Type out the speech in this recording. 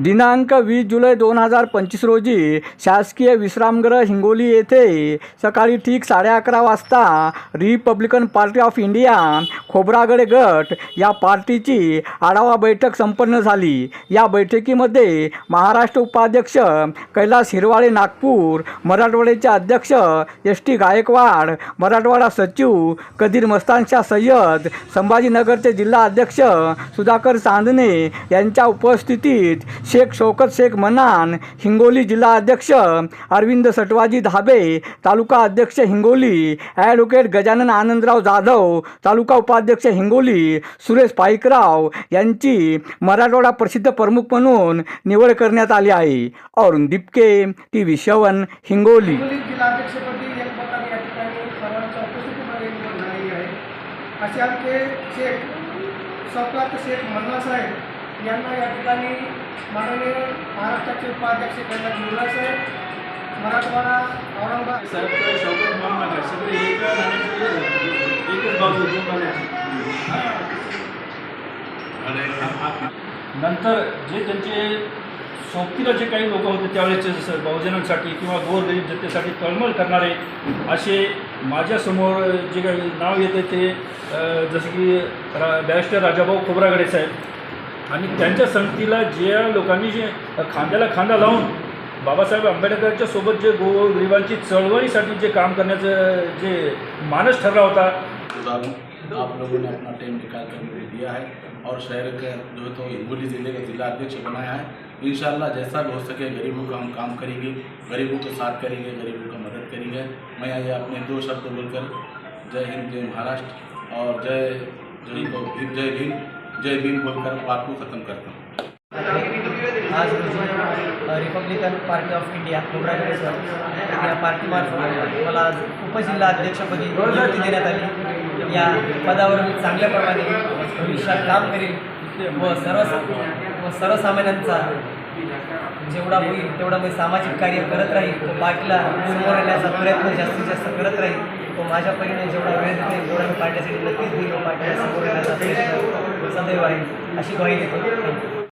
दिनांक वीस जुलै दोन हजार पंचवीस रोजी शासकीय विश्रामगृह हिंगोली येथे सकाळी ठीक साडे अकरा वाजता Republican Party of India Khobragade गट या पार्टीची आढावा बैठक संपन्न झाली. या बैठकीमध्ये महाराष्ट्र उपाध्यक्ष कैलास हिरवाळे नागपूर मराठवाड्याचे अध्यक्ष एस टी गायकवाड मराठवाडा सचिव कदीर मस्तानशाह सय्यद संभाजीनगरचे जिल्हा अध्यक्ष सुधाकर चांदणे यांच्या उपस्थितीत शेख शौकत शेख मनान हिंगोली जिल्हा अध्यक्ष अरविंद सटवाजी धाबे तालुका अध्यक्ष हिंगोली ॲडव्होकेट गजानन आनंदराव जाधव तालुका उपाध्यक्ष हिंगोली सुरेश पाईकराव यांची मराठवाडा प्रसिद्ध प्रमुख म्हणून निवड करण्यात आली आहे. Arun Dipke T V seven Hingoli Shaikh Shaikh यांना या ठिकाणी माननीय महाराष्ट्राचे उपाध्यक्ष साहेब मराठवाडा औरंगाबाद. साहेब मानू नका. सगळे एका एकच बाजू नाण्या नंतर जे त्यांचे सोबतीला जे काही लोक होते त्यावेळेचे जसं बहुजनांसाठी किंवा गोरगरीब जनतेसाठी तळमळ करणारे असे माझ्यासमोर जे काही नाव येते ते जसं की रा बॅरिस्टर राजाभाऊ खोब्रागडे साहेब. आणि त्यांच्या संगतीला ज्या लोकांनी जे खांद्याला खांदा लावून बाबासाहेब आंबेडकरच्या सोबत जे गोरगरिबांची चळवळीसाठी जे काम करण्याचं जे मानस ठरला होता. उदाहरण. आप लोगों ने अपना टाइम निकाल कर मुझे दिया है और शहर का जो है तो हिंगोली ज़िले का जिला अध्यक्ष बनाया है। इंशाल्लाह जैसा भी हो सके गरीबों का हम काम करेंगे, गरीबों के साथ करेंगे, गरीबों का मदद करेंगे। मैं ये अपने दो शब्द बोलकर जय हिंद, जय महाराष्ट्र और जय जय भीम जय भीम जय भीम बोलकर बात को ख़त्म करता हूँ। आज रोजी Republican Party of India Khobragade sir या पार्टीमार्फत मला आज उपजिल्हा अध्यक्षपदी नियुक्ती देण्यात आली. या पदावर मी चांगल्या प्रमाणे भविष्यात काम करेन व सर्व व सर्वसामान्यांचा जेवढा होईल तेवढा मी सामाजिक कार्य करत राहील तो पार्टीला समोर येण्याचा प्रयत्न जास्तीत जास्त करत राहील तो माझ्या परीने जेवढा वेळ देते तेवढा मी पार्टीसाठी नक्कीच देईल व पार्टीला समोर येण्याचा प्रयत्न सदैव आहे. अशी ग्वाही देतो. थँक्यू